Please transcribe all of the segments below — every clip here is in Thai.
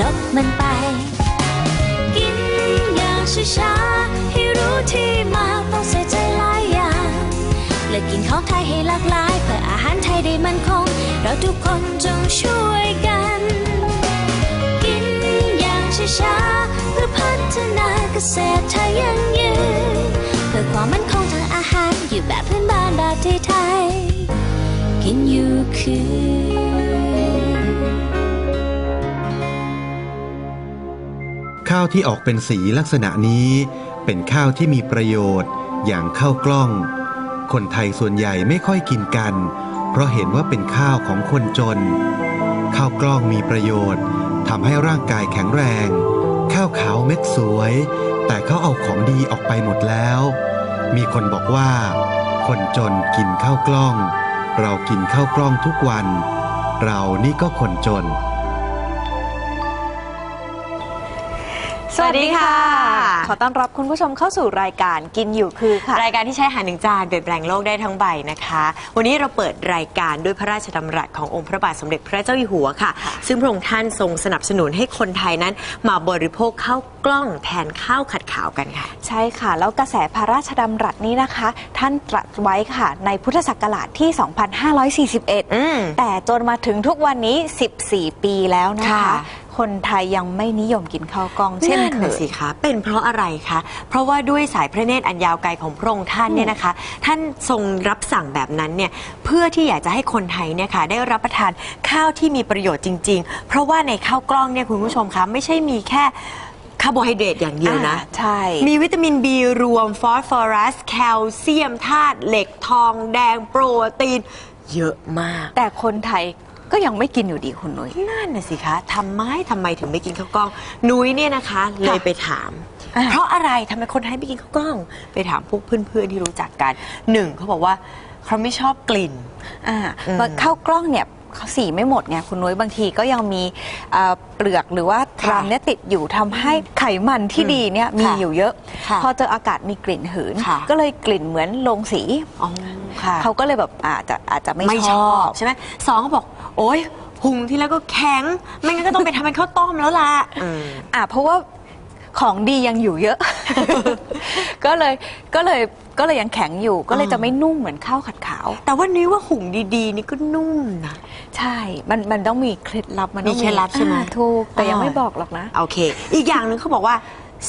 ลบมันไป กินอย่างช้าๆให้รู้ที่มาต้องใส่ใจหลายอย่างและกินของไทยให้หลากหลายเพื่ออาหารไทยได้มั่นคง เราทุกคนจงช่วยกัน กินอย่างช้าๆเพื่อพัฒนาเกษตรไทยยั่งยืนเพื่อความมั่นคงทางอาหารอยู่แบบพื้นบ้านแบบไทยๆกินอยู่คือ ข้าวที่ออกเป็นสีลักษณะนี้ เป็นข้าวที่มีประโยชน์ อย่างข้าวกล้อง คนไทยส่วนใหญ่ไม่ค่อยกินกัน เพราะเห็นว่าเป็นข้าวของคนจน ข้าวกล้องมีประโยชน์ทำให้ร่างกายแข็งแรง ข้าวขาวเม็ดสวย แต่เขาเอาของดีออกไปหมดแล้ว มีคนบอกว่า คนจนกินข้าวกล้อง เรากินข้าวกล้องทุกวัน เรานี่ก็คนจน วัสดีค่ะ ขอต้อนรับคุณผู้ชมเข้าสู่รายการกินอยู่คือค่ะ รายการที่ใช้อาหารหนึ่งจานเปลี่ยนแปลงโลกได้ทั้งใบนะคะ วันนี้เราเปิดรายการด้วยพระราชดำรัสขององค์พระบาทสมเด็จพระเจ้าอยู่หัวค่ะ ซึ่งพระองค์ท่านทรงสนับสนุนให้คนไทยนั้น มาบริโภคข้าวกล้องแทนข้าวขัดขาวกันค่ะ ใช่ค่ะ แล้วกระแสพระราชดำรัสนี้นะคะ ท่านตรัสไว้ค่ะ ในพุทธศักราชที่อืม2541 แต่จนมาถึงทุกวันนี้ 14 ปีแล้วนะคะ ค่ะคนไทยยังไม่นิยมกินข้าวกล้อง เช่นนั่นเคน่ะยสิคะเป็นเพราะอะไรคะ เพราะว่าด้วยสายพระเนตรอันยาวไกลของพระองค์ท่านเนี่ยนะคะ ท่านทรงรับสั่งแบบนั้นเนี่ยเพื่อที่อยากจะให้คนไทยเนี่ยค่ะได้รับประทานข้าวที่มีประโยชน์จริง ๆ เพราะว่าในข้าวกล้องเนี่ยคุณผู้ชมคะไม่ใช่มีแค่คาร์โบไฮเดรตอย่างเดียวนะอ่าใช่ มีวิตามิน B รวมฟอสฟอรัส แคลเซียมธาตุเหล็กทองแดงโปรตีน เยอะมาก แต่คนไทย ก็ยังไม่กินอยู่ดีคุณนุ้ย นั่นน่ะสิคะทำไมทำไมถึงไม่กินข้าวกล้อง นุ้ยเนี่ยนะคะ เลยไปถาม อ่า เพราะอะไรทำไมคนไทยไม่กินข้าวกล้อง ไปถามพวกเพื่อนๆที่รู้จักกันหนึ่งเขาบอกว่าเขาไม่ชอบกลิ่น อ่าอืมบางข้าวกล้องเนี่ยเขาสีไม่หมดไงคุณนุ้ยบางทีก็ยังมีเอ่อเปลือกหรือว่าค่ะรำเนี่ยติดอยู่ทำให้ไขมันที่ดีเนี่ยมีค่ะอยู่เยอะ ค่ะพอเจออากาศมีกลิ่นหืน ค่ะ ก็เลยกลิ่นเหมือนโลงสี อ๋อค่ะ เขาก็เลยแบบอาจจะอาจจะไม่ไม่ชอบ ใช่ไหมสองเขาบอก โอ๊ยหุงที่แล้วก็แข็ง ไม่งั้นก็ต้องไปทำเป็นข้าวต้มแล้วล่ะอืมอ่าเพราะว่าของดียังอยู่เยอะ ก็เลยก็เลยก็เลยยังแข็งอยู่ ก็เลยอ่าจะไม่นุ่มเหมือนข้าวขัดขาว แต่ว่านุ้ยว่าหุงดีๆ นี่ก็นุ่มนะ ใช่ มันมันต้องมีเคล็ดลับ มันต้องมีเคล็ดลับใช่ไหม อ่าถูก แต่ยังอ่าไม่บอกหรอกนะ โอเค อีกอย่างหนึ่งเขาบอกว่า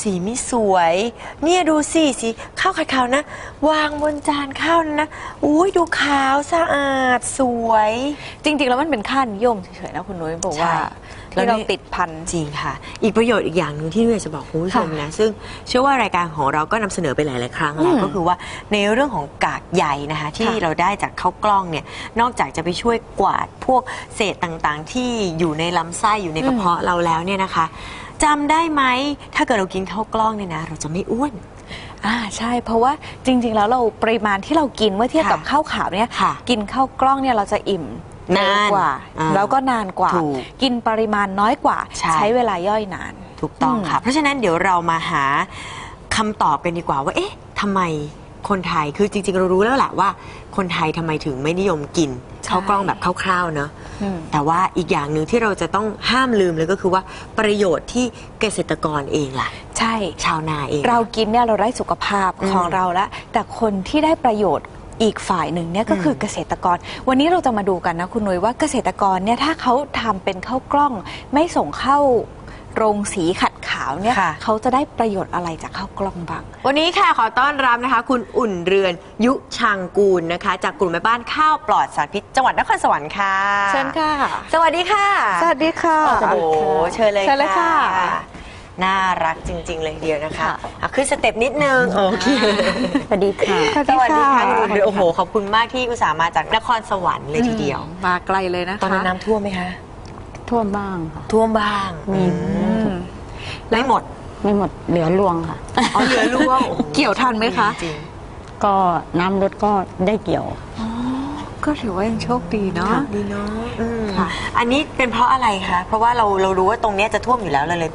สีไม่สวย เนี่ยดูสิสีข้าวขาวๆนะ วางบนจานข้าวนะอุ้ยดูขาวสะอาดสวย จริง ๆ แล้วมันเป็นค่านิยมเฉยๆนะคุณนุ้ยบอกว่าใช่ที่เราแล้วนี่ ติดพัน จริงค่ะ อีกประโยชน์อีกอย่างหนึ่งที่นุ้ยอยากจะบอกคุณผู้ชมนะ ซึ่งเชื่อว่ารายการของเราก็นำเสนอไปหลาย ๆ ครั้งแล้ว อืมก็คือว่าในเรื่องของกากใยนะคะ ที่ค่ะ เราได้จากข้าวกล้องเนี่ย นอกจากจะไปช่วยกวาดพวกเศษต่าง ๆ ที่อยู่ในลำไส้อยู่ในกระเพาะเราแล้วเนี่ยนะคะ จำได้ไหม ถ้าเกิดเรากินข้าวกล้องเนี่ยนะ เราจะไม่อ้วน อ่าใช่ เพราะว่าจริง ๆ แล้วเราปริมาณที่เรากินเมื่อเทียบกับค่ะข้าวขาวเนี่ยค่ะกินข้าวกล้องเนี่ยเราจะอิ่มนานเร็วกว่า อ่าแล้วก็นานกว่า ถูกกินปริมาณน้อยกว่า ใช่ ใช้เวลาย่อยนาน ถูกต้องอืมค่ะ เพราะฉะนั้นเดี๋ยวเรามาหาคำตอบกันดีกว่าว่า เอ๊ะทำไมคนไทย คือจริง ๆ เรารู้แล้วแหละว่า คนไทยทำไมถึงไม่นิยมกิน ข้าวกล้องแบบคร่าวๆเนอะอืมแต่ว่าอีกอย่างหนึ่งที่เราจะต้องห้ามลืมเลยก็คือว่าประโยชน์ที่เกษตรกรเองล่ะ ใช่ชาวนาเอง เรากินเนี่ยเราได้สุขภาพอืมของเราแล้วแต่คนที่ได้ประโยชน์อีกฝ่ายหนึ่งเนี่ยก็คืออมเกษตรกร วันนี้เราจะมาดูกันนะคุณนุ้ยว่าเกษตรกรเนี่ยถ้าเขาทำเป็นข้าวกล้องไม่ส่งเข้า โรงสีขัดขาวเนี่ยค่ะ เขาจะได้ประโยชน์อะไรจากข้าวกล้องบ้าง วันนี้ค่ะขอต้อนรับนะคะ คุณอุ่นเรือนยุชังกูลนะคะ จากกลุ่มแม่บ้านข้าวปลอดสารพิษจังหวัดนครสวรรค์ค่ะเชิญค่ะ สวัสดีค่ะ สวัสดีค่ะ โอ้โหเชิญเลยเชิญเลยค่ะ น่ารักจริง ๆ เลยทีเดียวนะคะค่ะ อะขึ้นสเต็ปนิดนึงโอเคสวัสดีค่ะ สวัสดีค่ะคุณอุ่นเรือนโอ้โหขอบคุณมากที่อุตส่าห์มาจากนครสวรรค์เลยทีเดียว มาไกลเลยนะคะ ตอนนั้นน้ำท่วมไหมคะ ท่วมบ้างค่ะ ท่วมบ้างมี อืมไม่หมดไม่หมดเหลือรวงค่ะ อ๋อเหลือร่วงโอ้โหเกี่ยวทันไหมคะ จริงก็น้ำลดก็ได้เกี่ยวๆก็ถือว่ายังโชคดีเนาะดีเนาะอืมค่ะ อันนี้เป็นเพราะอะไรคะ เพราะว่าเราเรารู้ว่าตรงเนี้ยจะท่วมอยู่แล้วเราเลย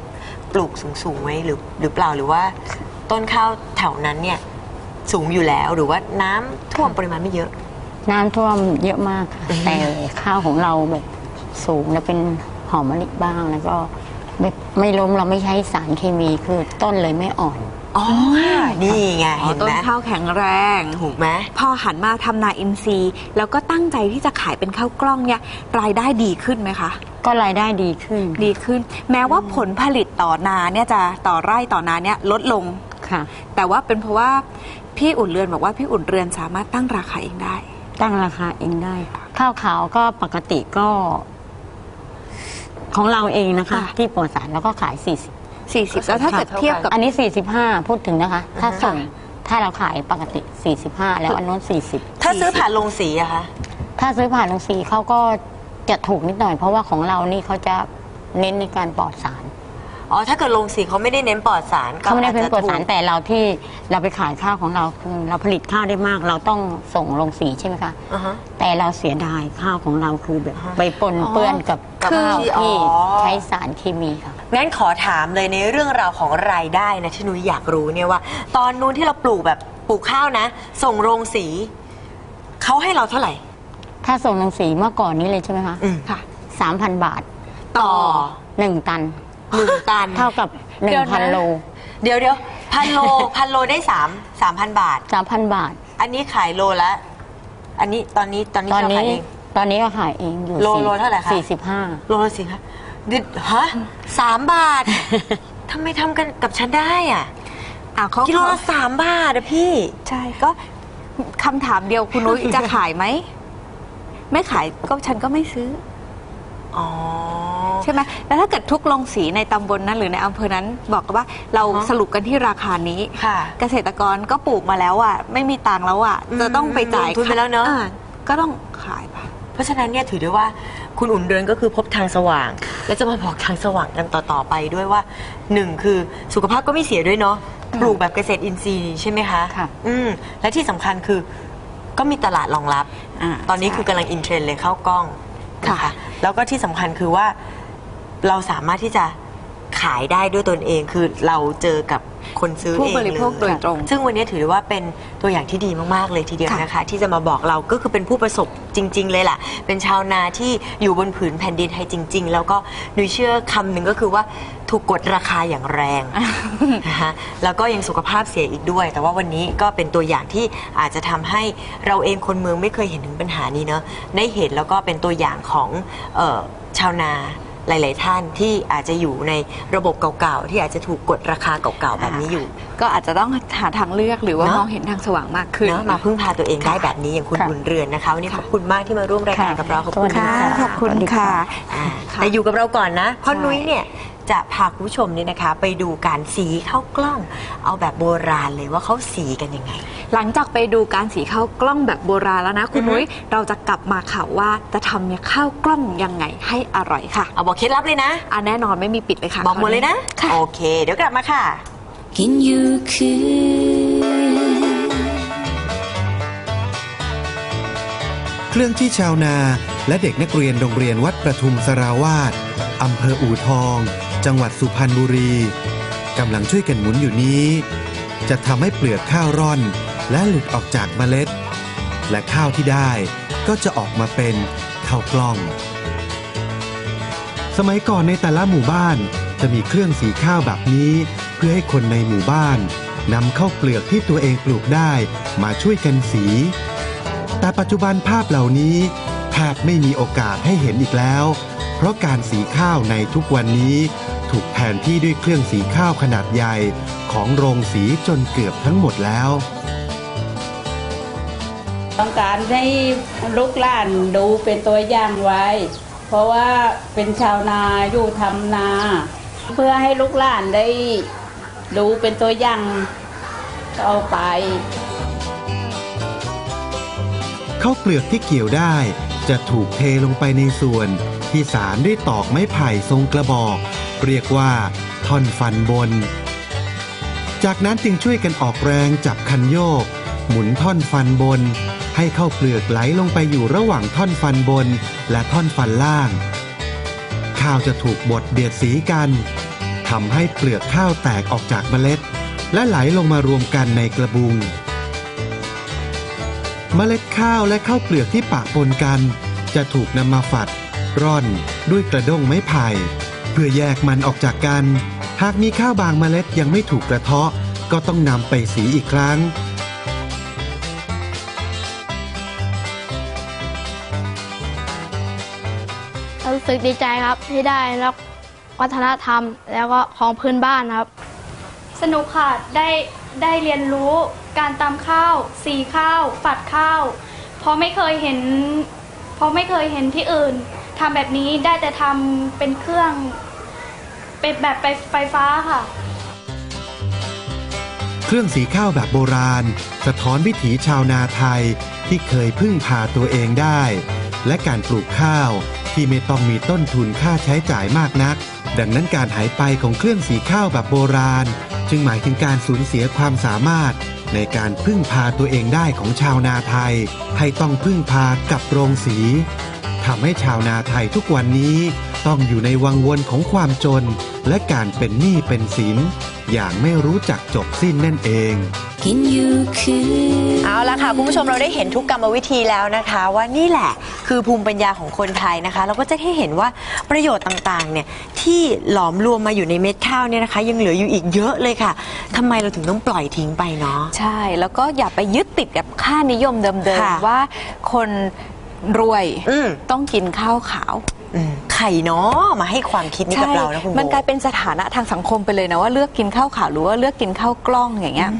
ปลูกสูงสูงๆไว้หรือหรือเปล่าหรือว่า ต้นข้าวแถวนั้นเนี่ยสูงอยู่แล้วหรือว่าน้ำท่วมปริมาณไม่เยอะ น้ำท่วมเยอะมากค่ะอืมแต่ข้าวของเราแบบ สูง แล้วเป็นหอมมะลิบ้างแล้วก็ไม่ไม่ล้มเราไม่ใช้สารเคมีคือต้นเลยไม่อ่อน อ๋อ นี่ไงอ๋อเห็นต้ไหนมข้าวแข็งแรงถูกไหมพอหันมาทำนาอินทรีย์แล้วก็ตั้งใจที่จะขายเป็นข้าวกล้องเนี่ยรายได้ดีขึ้นไหมคะ ก็รายได้ดีขึ้นดีขึ้น แม้ว่าผลผลิตต่อนาเนี่ยจะต่อไร่ต่อนาเนี่ยลดลง ค่ะ แต่ว่าเป็นเพราะว่าพี่อุ่นเรือนบอกว่าพี่อุ่นเรือนสามารถตั้งราคาเองได้ ตั้งราคาเองได้ข้าวขาวก็ปกติก็ ของเราเองนะคะ ค่ะ ที่ปลอดสารแล้วก็ขาย 40 40 แล้วถ้าเกิดเทียบกับ อันนี้ 45 พูดถึงนะคะ ถ้าส่งถ้าเราขายปกติ 45 แล้วอันนู้น40 ถ้าซื้อผ่านโรงสีอะคะ ถ้าซื้อผ่านโรงสีเขาก็จะถูกนิดหน่อย เพราะว่าของเรานี่เขาจะเน้นในการปลอดสารอ๋อ ถ้าเกิดโรงสีเขาไม่ได้เน้นปลอดสารก็เขาไม่ได้เป็นปลอดสารจจะถูกแต่เราที่เราไปขายข้าวของเราคือเราผลิตข้าวได้มาก เราต้องส่งโรงสีใช่ไหมคะอ่าฮะ แต่เราเสียดายข้าวของเราคือแบบอ่าฮะไปปนเปื้อนกับ กับข้าวที่ที่อ๋อใช้สารเคมีค่ะ งั้นขอถามเลยในเรื่องราวของรายได้นะที่หนุยอยากรู้เนี่ยว่า ตอนนู้นที่เราปลูกแบบปลูกข้าวนะ ส่งโรงสี เขาให้เราเท่าไหร่ ถ้าส่งโรงสีเมื่อก่อนนี้เลยใช่ไหมคะอืม ค่ะสามพันบาทต่อหนึ่งตัน หนึ่งตัน เท่ากับหนึ่เดี๋งยวพันนะ โลเดี๋ยวเดี๋ยวพันโล พันโลได้สามสามพันบาท สามพันบาท อันนี้ขายโลละ อันนี้ตอนนี้ตอนนี้ตอนเรานี้ขายเอง ตอนนี้ก็ขายเองอยู่โลสี่โลเท่าไหร่คะ สี่สิบห้าโลละสิคะเดี๋ยวฮะสามบาท ทำไมทำกันกับฉันได้อะอะเขากิโลละสามบาทอะพี่ ใช่ก็คำถามเดียวคุณนุ้ยจะขายไหม ไม่ขายก็ฉันก็ไม่ซื้อ อ๋อ ใช่ไหมแล้วถ้าเกิดทุกโรงสีในตำบลนั้นหรือในอำเภอนั้นบอกกันว่าเราฮะสรุปกันที่ราคานี้ ค่ะเกษตรกรก็ปลูกมาแล้วอะ ไม่มีตังค์แล้วอะอืมจะต้องไปจ่ายลงทุนไปแล้วเนอะ อ่ก็ต้องขายไป เพราะฉะนั้นเนี่ยถือได้ว่าคุณอุ่นเดินก็คือพบทางสว่าง และจะมาบอกทางสว่างกันต่อๆไปด้วยว่าหนึ่งคือสุขภาพก็ไม่เสียด้วยเนาะปลูกแบบเกษตรอินทรีย์ใช่ไหมคะค่ะ อืมและที่สำคัญคือก็มีตลาดรองรับอ่าตอนนี้ใช่คือกำลังอินเทรนด์เลยเข้ากล้องนะค่ะคะแล้วก็ที่สำคัญคือว่าเราสามารถที่จะ ขายได้ด้วยตนเองคือเราเจอกับคนซื้อผู้เองบริโภคโดยตรง ซึ่งวันนี้ถือได้ว่าเป็นตัวอย่างที่ดีมากๆเลยทีเดียวค่ะนะคะ ที่จะมาบอกเราก็คือเป็นผู้ประสบจริง ๆ เลยล่ะ เป็นชาวนาที่อยู่บนผืนแผ่นดินไทยจริง ๆ แล้วก็หนูเชื่อคำหนึ่งก็คือว่าถูกกดราคาอย่างแรงนะคะแล้วก็ยังสุขภาพเสียอีกด้วย แต่ว่าวันนี้ก็เป็นตัวอย่างที่อาจจะทำให้เราเองคนเมืองไม่เคยเห็นถึงปัญหานี้เนาะได้เห็นแล้วก็เป็นตัวอย่างของเออชาวนา หลาย ๆ ท่านที่อาจจะอยู่ในระบบเก่า ๆ ที่อาจจะถูกกดราคาเก่า ๆ แบบนี้อยู่ ก็อาจจะต้องหาทางเลือกหรือว่าเนอะ มองเห็นทางสว่างมากขึ้น เนอะมาพึ่งพาตัวเองได้แบบนี้อย่างคุณค่ะบุญเรือนนะคะวันนี้ขอบคุณมากที่มาร่วมรายการค่ะกับเราขอบคุณสวัสดีค่ะค่ะขอบคุณสวัสดีค่ะค่ะ อ่าค่ะ แต่อยู่กับเราก่อนนะเพราะใช่นุ้ยเนี่ย จะพาคุณผู้ชมเนี่ยนะคะ ไปดูการสีข้าวกล้อง เอาแบบโบราณเลยว่าเขาสีกันยังไง หลังจากไปดูการสีข้าวกล้องแบบโบราณแล้วนะคุณอือฮึนุ้ยเราจะกลับมาข่าวว่าจะทำเนี่ยข้าวกล้องยังไงให้อร่อยค่ะเอาบอกเคล็ดลับเลยนะอะแน่นอนไม่มีปิดเลยค่ะบอกหมดเลยนะค่ะโอเค เดี๋ยวกลับมาค่ะกินอยู่คือเครื่องที่ชาวนาและเด็กนักเรียนโรงเรียนวัดประทุมสราวาสอำเภออู่ทอง จังหวัดสุพรรณบุรีกำลังช่วยกันหมุนอยู่นี้ จะทำให้เปลือกข้าวร่อน และหลุดออกจากเมล็ด และข้าวที่ได้ก็จะออกมาเป็นข้าวกล้อง สมัยก่อนในแต่ละหมู่บ้านจะมีเครื่องสีข้าวแบบนี้ เพื่อให้คนในหมู่บ้านนำข้าวเปลือกที่ตัวเองปลูกได้มาช่วยกันสี แต่ปัจจุบันภาพเหล่านี้แทบไม่มีโอกาสให้เห็นอีกแล้ว เพราะการสีข้าวในทุกวันนี้ ถูกแทนที่ด้วยเครื่องสีข้าวขนาดใหญ่ของโรงสีจนเกือบทั้งหมดแล้ว ต้องการให้ลูกหลานดูเป็นตัวอย่างไว้ เพราะว่าเป็นชาวนาอยู่ทำนา เพื่อให้ลูกหลานได้ดูเป็นตัวอย่างต่อไปข้าวเปลือกที่เกี่ยวได้จะถูกเทลงไปในส่วนที่สารด้วยตอกไม้ไผ่ทรงกระบอก เรียกว่า ท่อนฟันบน จากนั้นจึงช่วยกันออกแรงจับคันโยก หมุนท่อนฟันบน ให้ข้าวเปลือกไหลลงไปอยู่ระหว่างท่อนฟันบน และท่อนฟันล่าง ข้าวจะถูกบดเบียดสีกันทำให้เปลือกข้าวแตกออกจากเมล็ด และไหลลงมารวมกันในกระบุง เมล็ดข้าวและข้าวเปลือกที่ปะปนกัน จะถูกนำมาฝัด ร่อนด้วยกระด้งไม้ไผ่ เพื่อแยกมันออกจากกัน หากมีข้าวบางเมล็ดยังไม่ถูกกระเทาะ ก็ต้องนำไปสีอีกครั้ง รู้สึกดีใจครับที่ได้รับวัฒนธรรม แล้วก็ของพื้นบ้านครับ สนุกค่ะ ได้ได้เรียนรู้การตำข้าว สีข้าว ฝัดข้าว เพราะไม่เคยเห็น เพราะไม่เคยเห็นที่อื่นทำแบบนี้ได้แต่ทำเป็นเครื่อง เป็นแบบไปไฟฟ้าค่ะ เครื่องสีข้าวแบบโบราณ สะท้อนวิถีชาวนาไทยที่เคยพึ่งพาตัวเองได้ และการปลูกข้าวที่ไม่ต้องมีต้นทุนค่าใช้จ่ายมากนัก ดังนั้นการหายไปของเครื่องสีข้าวแบบโบราณ จึงหมายถึงการสูญเสียความสามารถ ในการพึ่งพาตัวเองได้ของชาวนาไทย ให้ต้องพึ่งพากับโรงสีทำให้ชาวนาไทยทุกวันนี้ ต้องอยู่ในวังวนของความจน และการเป็นหนี้เป็นสิน อย่างไม่รู้จักจบสิ้นนั่นเองกินอยู่คือเอาละค่ะ คุณผู้ชมเราได้เห็นทุกกรรมวิธีแล้วนะคะ ว่านี่แหละคือภูมิปัญญาของคนไทยนะคะ เราก็จะให้เห็นว่าประโยชน์ต่างๆเนี่ยที่หลอมรวมมาอยู่ในเม็ดข้าวเนี่ยนะคะ ยังเหลืออยู่อีกเยอะเลยค่ะทำไมเราถึงต้องปล่อยทิ้งไปเนาะใช่ แล้วก็อย่าไปยึดติดกับค่านิยมเดิมค่ะๆว่าคนรวยอืมต้องกินข้าวขาว อืมไข่เนาะมาให้ความคิดนี้กับเรานะคุณโบมันกลายเป็นสถานะทางสังคมไปเลยนะว่าเลือกกินข้าวขาวหรือว่าเลือกกินข้าวกล้องอย่างเงี้ย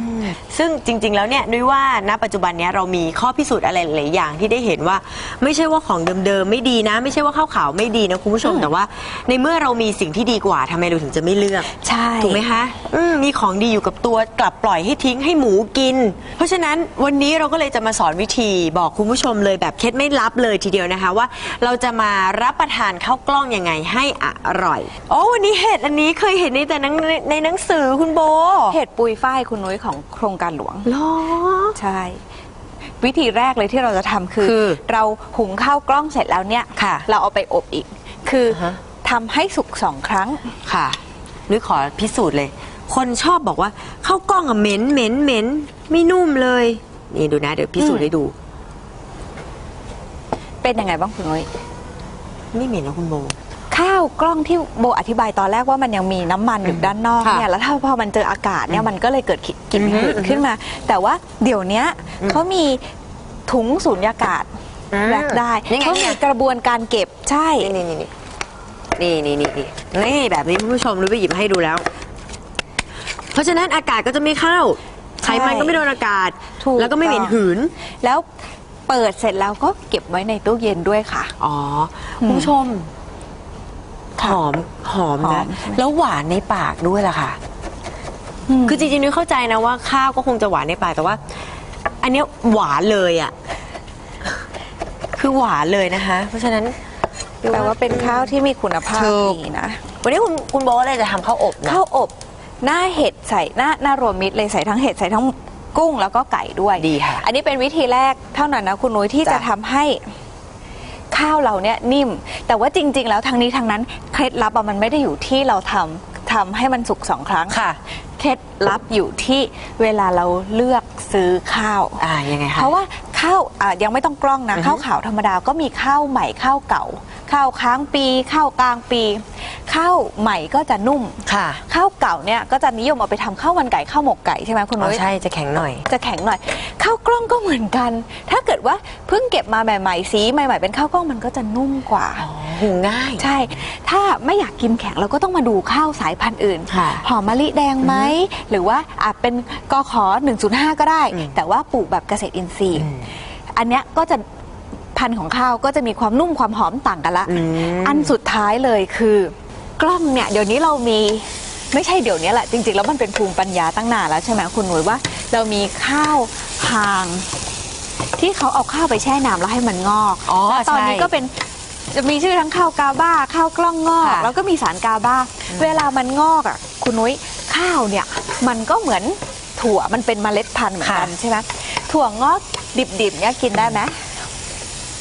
ซึ่งจริง ๆ แล้วเนี่ยนุ้ยว่าณปัจจุบันเนี้ยเรามีข้อพิสูจน์อะไรหลายๆอย่างที่ได้เห็นว่า ไม่ใช่ว่าของเดิมๆไม่ดีนะ ไม่ใช่ว่าข้าวขาวไม่ดีนะคุณผู้ชมอืมแต่ว่า ในเมื่อเรามีสิ่งที่ดีกว่าทำไมเราถึงจะไม่เลือกใช่ถูกไหมคะอืมมีของดีอยู่กับตัวกลับปล่อยให้ทิ้งให้หมูกิน เพราะฉะนั้นวันนี้เราก็เลยจะมาสอนวิธีบอกคุณผู้ชมเลยแบบเคล็ดไม่ลับเลยทีเดียวนะคะว่า เราจะมารับประทานข้าวกล้องยังไงให้อร่อยโอ้วันนี้เห็ดอันนี้เคยเห็นในแต่หนังในหนังสือคุณโบเห็ดปุยฝ้ายคุณนุ้ยของโครงการหลวงเหรอ ใช่ วิธีแรกเลยที่เราจะทำคือ คือเราหุงข้าวกล้องเสร็จแล้วเนี่ยค่ะ เราเอาไปอบอีก คือออฮะ ทำให้สุกสองครั้ง ค่ะนุ้ยขอพิสูจน์เลย คนชอบบอกว่าข้าวกล้องอะเหม็นเหม็นเหม็นไม่นุ่มเลย นี่ดูนะ เดี๋ยวพิสูจน์ให้ดู เป็นยังไงบ้างคุณนุ้ย ไม่เหม็นนะคุณโบ ข้าวกล้องที่โบอธิบายตอนแรกว่ามันยังมีน้ำมันอยู่ด้านนอกเนี่ยแล้วถ้าพอมันเจออากาศเนี่ยมันก็เลยเกิดกลิ่นหืนขึ้นมา แต่ว่าเดี๋ยวนี้เขามีถุงสูญญากาศแบกได้เขามีกระบวนการเก็บใช่นี่นี่นี่นี่นี่นี่นี่แบบนี้คุณผู้ชมรู้ไปหยิบให้ดูแล้ว เพราะฉะนั้นอากาศก็จะไม่เข้าไขมันก็ไม่โดนอากาศ แล้วก็ไม่เหม็นหืน แล้ว เปิดเสร็จแล้วก็เก็บไว้ในตู้เย็นด้วยค่ะ อ๋อคุณผู้ชมหค่ะอมหอมหอนะมใช่ไหมแล้วหวานในปากด้วยล่ะค่ะมคือจริงๆนุ้ยเข้าใจนะว่าข้าวก็คงจะหวานในปากแต่ว่า อันเนี้ยหวานเลยอะ คือหวานเลยนะคะ เพราะฉะนั้นแปลว่าเป็นข้าวที่มีคุณภาพถูก ดีนะวันนี้คุณคุณโบก็เลยจะทำข้าวอบนะ ข้าวอบหน้าเห็ดใส่หน้าหน้ารวมมิตรเลยใส่ทั้งเห็ดใส่ทั้ง กุ้งแล้วก็ไก่ด้วย ดีค่ะ อันนี้เป็นวิธีแรกเท่านั้นนะคุณนุ้ยที่จ้ะจะทำให้ข้าวเราเนี่ยนิ่ม แต่ว่าจริง ๆ แล้วทางนี้ทางนั้นเคล็ดลับอะมันไม่ได้อยู่ที่เราทำทำให้มันสุกสองครั้ง ค่ะ เคล็ดลับอยู่ที่เวลาเราเลือกซื้อข้าว อ่ายังไงคะ เพราะว่าข้าวอะยังไม่ต้องกล้องนะอือฮึข้าวขาวธรรมดาก็มีข้าวใหม่ข้าวเก่า ข้าวค้างปีข้าวกลางปีข้าวใหม่ก็จะนุ่มค่ะข้าวเก่าเนี่ยก็จะนิยมเอาไปทำข้าวมันไก่ข้าวหมกไก่ใช่ไหมคุณอ๋อนุ้ย ใช่จะแข็งหน่อย จะแข็งหน่อยข้าวกล้องก็เหมือนกัน ถ้าเกิดว่าเพิ่งเก็บมาใหม่ๆสีใหม่ๆเป็นข้าวกล้องมันก็จะนุ่มกว่าอ๋อหุงง่าย ใช่ ถ้าไม่อยากกินแข็งเราก็ต้องมาดูข้าวสายพันธุ์อื่น ค่ะหอมมะลิแดงไหม หรือว่าอาจเป็นกขอ105 ก็ได้ อืมแต่ว่าปลูกแบบเกษตรอินทรีย์ อืม อันเนี้ยก็จะ พันธุ์ของข้าวก็จะมีความนุ่มความหอมต่างกันละอืมอันสุดท้ายเลยคือกล้องเนี่ยเดี๋ยวนี้เรามีไม่ใช่เดี๋ยวนี้แหละจริงๆ แล้วมันเป็นภูมิปัญญาตั้งนานแล้วใช่ไหมคุณหนุ่ยว่า เรามีข้าวหาง ที่เขาเอาข้าวไปแช่น้ำแล้วให้มันงอกอ๋อแล้วตอนนี้ใช่ ก็เป็นจะมีชื่อทั้งข้าวกาบ้า ข้าวกล้องงอก ค่ะ แล้วก็มีสารกาบ้า เวลามันงอกอะคุณนุ้ยข้าวเนี่ย มันก็เหมือนถั่วมันเป็นเมล็ดพันธุ์เหมือนกันใช่ไหมถถั่วงอกดิบๆเนี่ยกินได้ไหม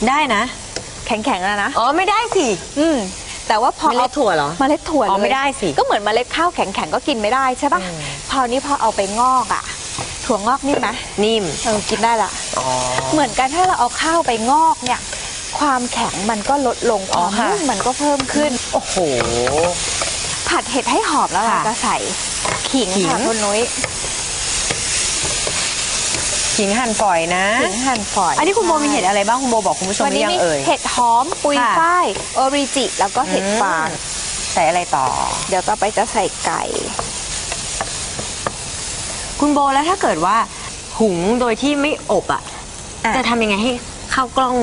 ได้นะ แข็งๆนะนะ อ๋อไม่ได้สิอืม แต่ว่าพอเมล็ดถั่วเหรอ เมล็ดถั่วอ๋อเลยไม่ได้สิ ก็เหมือนเมล็ดข้าวแข็งๆก็กินไม่ได้ใช่ปะพอนี้พอเอาไปงอกอะ ถั่วงอกนี่ไหมนิ่ม เออกินได้ละ อ๋อ เหมือนกันถ้าเราเอาข้าวไปงอกเนี่ย ความแข็งมันก็ลดลงคอ๋อวามค่ะ นุ่มมันก็เพิ่มขึ้น โอ้โห ผัดเห็ดให้หอมแล้วเราค่ะจะใส่ขิงขิง ค่ะคุณนุ้ย ขิงหั่นฝอยนะ ขิงหั่นฝอย อันนี้คุณโบมีเห็ดอะไรบ้างคุณโบบอกคุณผู้ชมวันหรืนี้อยังมีเอ่ย เห็ดหอมปุยค่ะ ฝ้ายโอริจิ แล้วก็เห็ดฟาง ใส่อะไรต่อ เดี๋ยวต่อไปจะใส่ไก่ คุณโบแล้วถ้าเกิดว่าหุงโดยที่ไม่อบอะ อะ จะทำยังไงให้ข้าวกล้อง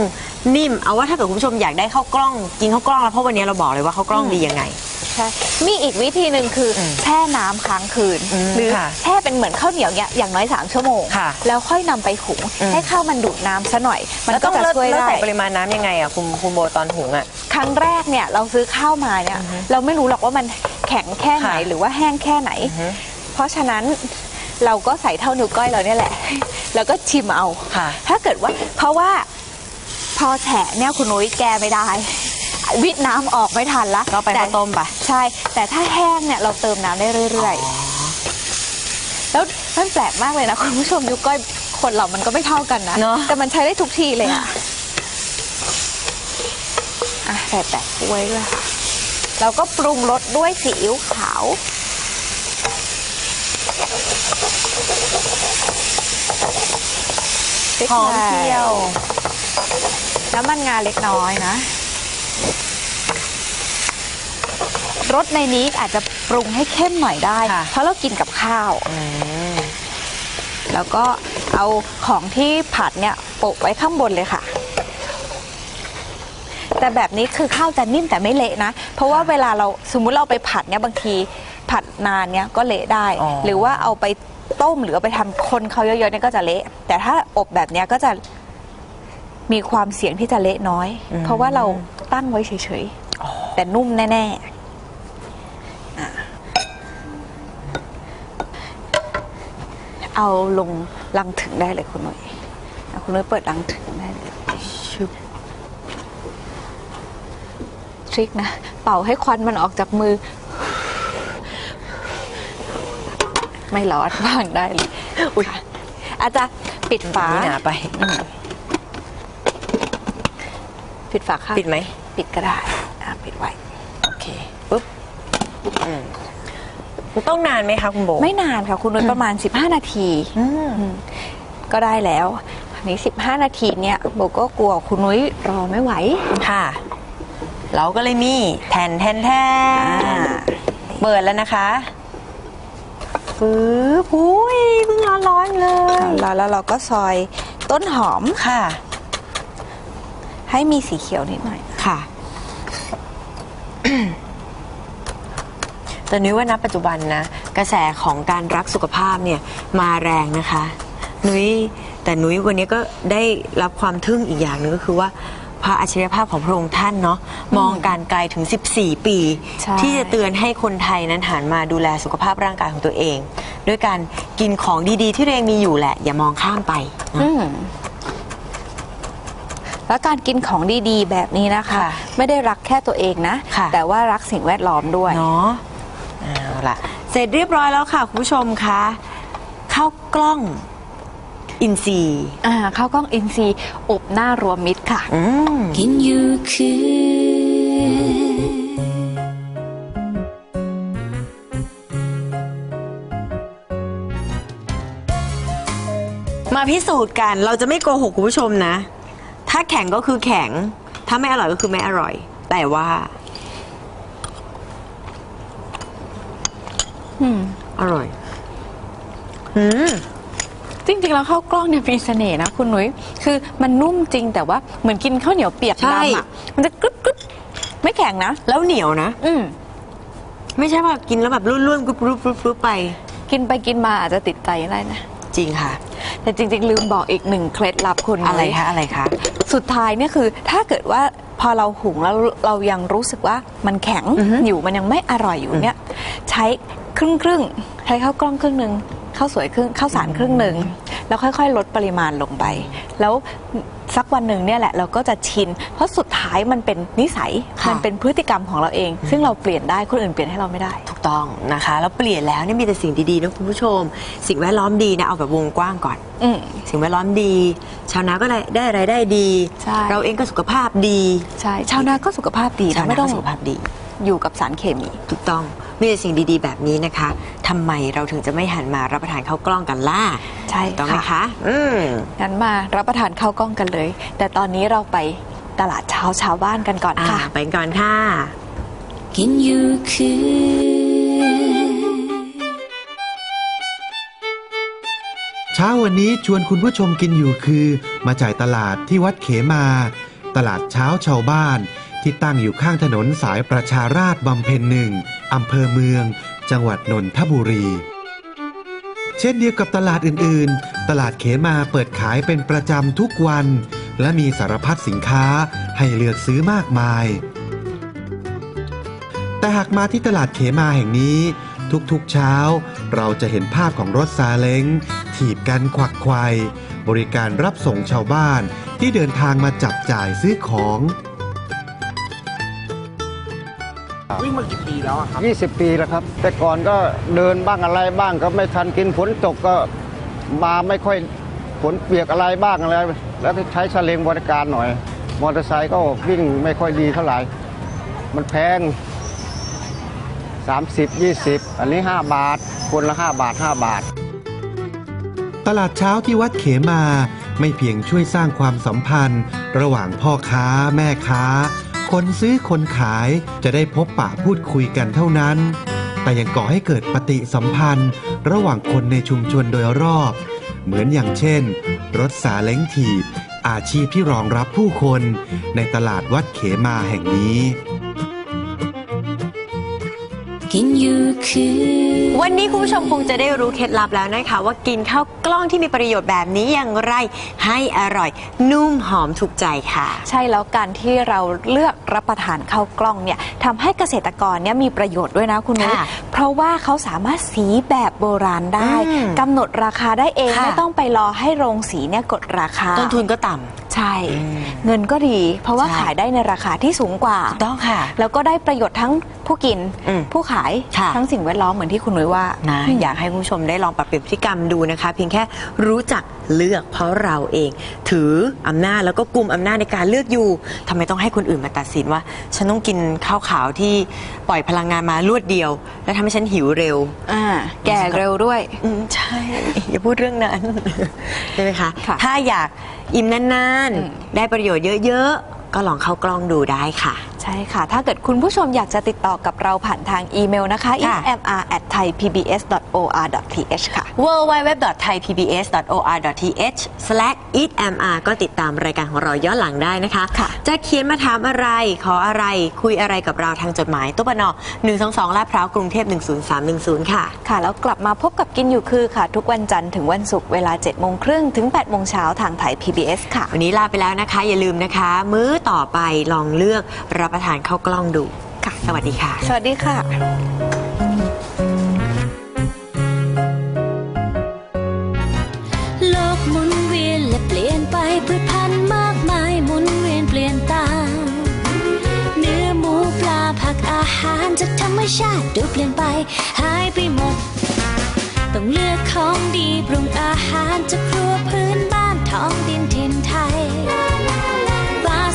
นิ่ม เอาว่าถ้าเกิดคุณผู้ชมอยากได้ข้าวกล้องกินข้าวกล้องแล้วเพราะวันนี้เราบอกเลยว่าข้าวกล้องดียังไงใช่มีอีกวิธีหนึ่งคืออมแช่น้ำค้างคืน อืมหรือค่ะแช่เป็นเหมือนข้าวเหนียวเนี่ยอย่างน้อย 3 ชั่วโมง ค่ะแล้วค่อยนำไปหุงอืม ให้ข้าวมันดูดน้ำซะหน่อย มันแล้วก็ต้องจะเลิศช่วยเลิศได้ ใส่ปริมาณน้ำยังไงอะคุณคุณโบตอนหุงอะ ครั้งแรกเนี่ยเราซื้อข้าวมาเนี่ยเราไม่รู้หรอกว่ามันแข็งแค่ไหนค่ะหรือว่าแห้งแค่ไหน อือฮึเพราะฉะนั้นเราก็ใส่เท่านิ้วก้อยเราเนี่ยแหละ แล้วก็ชิมเอา ค่ะถ้าเกิดว่าเพราะว่าพอแฉะเนี่ยคุณนุ้ยแกไม่ได้ วิทน้ำออกไม่ทันละก็ไปแต่ข้าวต้มไป ใช่ แต่ถ้าแห้งเนี่ยเราเติมน้ำได้เรื่อยๆ แล้วมันแปลกมากเลยนะคุณผู้ชมยุก้อยคนเรามันก็ไม่เท่ากันนะ เนอะ แต่มันใช้ได้ทุกทีเลยอะอะใส่แปะกล้วยด้วยค่ะแล้วก็ปรุงรสด้วยซีอิ๊วขาว พริกหอมไท เที่ยว น้ำมันงาเล็กน้อยนะ รสในนี้อาจจะปรุงให้เข้มหน่อยได้ ค่ะ เพราะเรากินกับข้าว อืมแล้วก็เอาของที่ผัดเนี่ยโปะไว้ข้างบนเลยค่ะ แต่แบบนี้คือข้าวจะนิ่มแต่ไม่เละนะ เพราะว่าเวลาเราสมมุติเราไปผัดเนี่ยบางทีผัดนานเนี่ยก็เละได้ อ๋อ หรือว่าเอาไปต้มหรือเอาไปทำคนเขาเยอะๆเนี่ยก็จะเละ แต่ถ้าอบแบบเนี้ยก็จะมีความเสี่ยงที่จะเละน้อย เพราะว่าเรา ตั้งไว้เฉยๆ แต่นุ่มแน่ๆอะเอาลงลังถึงได้เลยคุณหน่อยอะคุณหน่อยเปิดลังถึงได้เลยชุบทริกนะ เป่าให้ควันมันออกจากมือ ไม่ร้อนบ้างได้เลยอุ้ยอาจจะปิดฝานี่หนาไป ปิดฝาค่ะ ปิดไหม ปิดก็ได้อะปิดไว้ โอเคปุ๊บอืมต้องนานไหมคะคุณโบ ไม่นานค่ะ คุณนุ้ยประมาณ 15 นาทีอืมอืมก็ได้แล้วอันนี้ 15 นาทีเนี่ยโบก็กลัวคุณนุ้ยรอไม่ไหวค่ะ เราก็เลยมีแทนแทนแทนอ่าเปิดแล้วนะคะปึ๊บอุ้ยเพิ่งร้อนร้อนๆเลย แล้วแล้วเราก็ซอยต้นหอมค่ะ ให้มีสีเขียวนิดหน่อย ค่ะ แต่นุ้ยว่าณปัจจุบันนะ กระแสของการรักสุขภาพเนี่ยมาแรงนะคะ นุ้ยแต่นุ้ยวันนี้ก็ได้รับความทึ่งอีกอย่างหนึงก็คือว่าพระอัจฉริยภาพของพระองค์ท่านเนาะมองการไกลถึง 14 ปีใช่ที่จะเตือนให้คนไทยนั้นหันมาดูแลสุขภาพร่างกายของตัวเอง ด้วยการกินของดีๆ ที่ตัวเองมีอยู่แหละ อย่ามองข้ามไปนะอืม แล้วการกินของดีๆ แบบนี้นะคะค่ะไม่ได้รักแค่ตัวเองนะค่ะแต่ว่ารักสิ่งแวดล้อมด้วยเนาะเอาล่ะเสร็จเรียบร้อยแล้วค่ะคุณผู้ชมคะข้าวกล้องอินซีย์อ่าข้าวกล้องอินซีย์อบหน้ารวมมิตรค่ะอืมกินอยู่คือมาพิสูจน์กัน เราจะไม่โกหกคุณผู้ชมนะ ถ้าแข็งก็คือแข็ง ถ้าไม่อร่อยก็คือไม่อร่อย แต่ว่า อืม อร่อย อืม จริงๆ แล้วข้าวกล้องเนี่ยมีเสน่ห์นะคุณนุ้ย คือมันนุ่มจริงแต่ว่าเหมือนกินข้าวเหนียวเปียกใช่ ดำอะ มันจะกรึบกรึบไม่แข็งนะ แล้วเหนียวนะ อืม ไม่ใช่ว่ากินแล้วแบบร่วนๆกรุบกรุบกรุบกรุบไป กินไปกินมาอาจจะติดใจได้นะ จริงค่ะ แต่จริง ๆ ลืมบอกอีกหนึ่งเคล็ดลับคุณนุ้ยอะไรคะอะไรคะ สุดท้ายเนี่ยคือถ้าเกิดว่าพอเราหุงแล้วเรายังรู้สึกว่ามันแข็งอือฮึอยู่มันยังไม่อร่อยอยู่เนี่ยใช้ครึ่งครึ่งๆใช้ข้าวกล้องครึ่งหนึ่งข้าวสวยครึ่งข้าวสารครึ่งหนึ่งแล้วค่อยๆ ลดปริมาณลงไป แล้วสักวันหนึ่งเนี่ยแหละเราก็จะชิน เพราะสุดท้ายมันเป็นนิสัยค่ะมันเป็นพฤติกรรมของเราเอง ซึ่งเราเปลี่ยนได้คนอื่นเปลี่ยนให้เราไม่ได้ถูก ต้องนะคะ แล้วเปลี่ยนแล้วเนี่ยมีแต่สิ่งดีๆนะคุณผู้ชม สิ่งแวดล้อมดีนะเอาแบบวงกว้างก่อน อืม สิ่งแวดล้อมดี ชาวนาก็ได้ได้รายได้ดี ใช่ เราเองก็สุขภาพดีใช่ชาวนาก็สุขภาพดีชาวนะนาไม่ต้ก็องสุขภาพดี อยู่กับสารเคมี ถูกต้องมีแต่สิ่งดีๆ แบบนี้นะคะทำไมเราถึงจะไม่หันมารับประทานข้าวกล้องกันล่ะใช่ถูกต้องไหมค่ะ คะอืม งั้นมารับประทานข้าวกล้องกันเลย แต่ตอนนี้เราไปตลาดเช้าชาวบ้านกันก่อนอ่าค่ะ ไปก่อนค่ะ กินอยู่คือ ช้าวันนี้ชวนคุณผู้ชมกินอยู่คือ มาจ่ายตลาดที่วัดเขมา ตลาดเช้าชาวบ้าน ที่ตั้งอยู่ข้างถนนสายประชาราชบำเพ็ญหนึ่งอำเภอเมือง จังหวัดนนทบุรี เช่นเดียวกับตลาดอื่นๆ ตลาดเขมาเปิดขายเป็นประจำทุกวัน และมีสารพัดสินค้าให้เลือกซื้อมากมาย แต่หากมาที่ตลาดเขมาแห่งนี้ทุกๆเช้า เราจะเห็นภาพของรถซาเล้ง ถีบกันควักไขวายบริการรับส่งชาวบ้านที่เดินทางมาจับจ่ายซื้อของ วิ่งมากี่ปีแล้วอะครับ 20 ปีแล้วครับ แต่ก่อนก็เดินบ้างอะไรบ้างก็ไม่ทันกินฝนตกก็มาไม่ค่อยฝนเปียกอะไรบ้างอะไร แล้วก็ใช้ซาเล้งบริการหน่อย มอเตอร์ไซค์ก็วิ่งไม่ค่อยดีเท่าไหร่ มันแพง 30 20 อันนี้ 5 บาท คนละ 5 บาท 5 บาท ตลาดเช้าที่วัดเขมา ไม่เพียงช่วยสร้างความสัมพันธ์ ระหว่างพ่อค้าแม่ค้า คนซื้อคนขายจะได้พบปะพูดคุยกันเท่านั้น แต่ยังก่อให้เกิดปฏิสัมพันธ์ ระหว่างคนในชุมชนโดยรอบ เหมือนอย่างเช่น รถสาเล้งถีบอาชีพที่รองรับผู้คนในตลาดวัดเขมาแห่งนี้กินอยู่คือ วันนี้คุณผู้ชมคงจะได้รู้เคล็ดลับแล้วนะคะ ว่ากินข้าวกล้องที่มีประโยชน์แบบนี้อย่างไรให้อร่อย นุ่มหอมถูกใจค่ะ ใช่แล้วการที่เราเลือกรับประทานข้าวกล้องเนี่ยทำให้เกษตรกรเนี่ยมีประโยชน์ด้วยนะคุณนุ้ยค่ะเพราะว่าเขาสามารถสีแบบโบราณได้อืมกำหนดราคาได้เอง ค่ะ ไม่ต้องไปรอให้โรงสีเนี่ยกดราคาต้นทุนก็ต่ใช่ อืมเงินก็ดี เพราะว่าใช่ ขายได้ในราคาที่สูงกว่าำต้องค่ะ แล้วก็ได้ประโยชน์ทั้งผู้กิน อืมผู้ขายค่ะทั้งสิ่งแวดล้อมเหมือนที่คุณนุ้ยว่านะอยากให้คุณผู้ชมได้ลองปรับเปลี่ยนพฤติกรรมดูนะคะ เพียงแค่รู้จักเลือกเพราะเราเอง ถืออำนาจแล้วก็กลุ่มอำนาจในการเลือกอยู่ทำไมต้องให้คนอื่นมาตัดสินว่า ฉันต้องกินข้าวขาวที่ปล่อยพลังงานมารวดเดียว แล้วทำให้ฉันหิวเร็ว อ่าแก่เร็วด้วย อืมใช่ อย่าพูดเรื่องนั้น ใช่ไหมคะ ค่ะ ถ้าอยากอิ่มนานอืมๆได้ประโยชน์เยอะ ๆ ก็ลองเข้ากล้องดูได้ค่ะใช่ค่ะ ถ้าเกิดคุณผู้ชมอยากจะติดต่อกับเราผ่านทางอีเมลนะคะค่ะ emr@thaipbs.or.th ค่ะ www.thaipbs.or.th/eatmr ก็ติดตามรายการของเราย้อนหลังได้นะคะค่ะจะเขียนมาถามอะไรขออะไรคุยอะไรกับเราทางจดหมายตู้ปน122ลาดพร้าวกรุงเทพ10310 ค่ะ ค่ะ แล้วกลับมาพบกับกินอยู่คือค่ะ ทุกวันจันทร์ถึงวันศุกร์เวลา7โมงครึ่งถึง8โมงเช้าทางไทย PBS ค่ะ วันนี้ลาไปแล้วนะคะ อย่าลืมนะคะ มื้อต่อไปลองเลือกรับประทานข้าวกล้องดูค่ะ สวัสดีค่ะ สวัสดีค่ะ โลกหมุนเวียนและเปลี่ยนไปพืชพันธุ์มากมายหมุนเวียนเปลี่ยนตามเนื้อหมูปลาผักอาหารจากธรรมชาติดูเปลี่ยนไปหายไปหมด ต้องเลือกของดีปรุงอาหารจากครัวพื้นบ้านท้องดินถิ่นไทย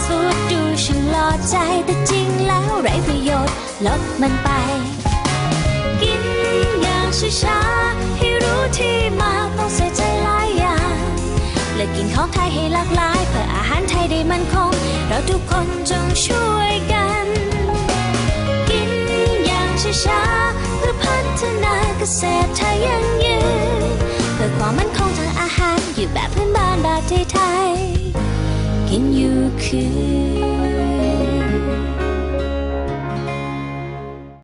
ฟูดดูช่างหล่อใจแต่จริงแล้วไรประโยชน์ลบมันไป กินอย่างช้าๆให้รู้ที่มาต้องใส่ใจหลายอย่างและกินของไทยให้หลากหลาย เพื่ออาหารไทยได้มั่นคง เราทุกคนจงช่วยกัน กินอย่างช้าๆเพื่อพัฒนาเกษตรไทยยั่งยืนเพื่อความมั่นคงทางอาหารอยู่แบบพื้นบ้านแบบไทยๆ กินอยู่คือ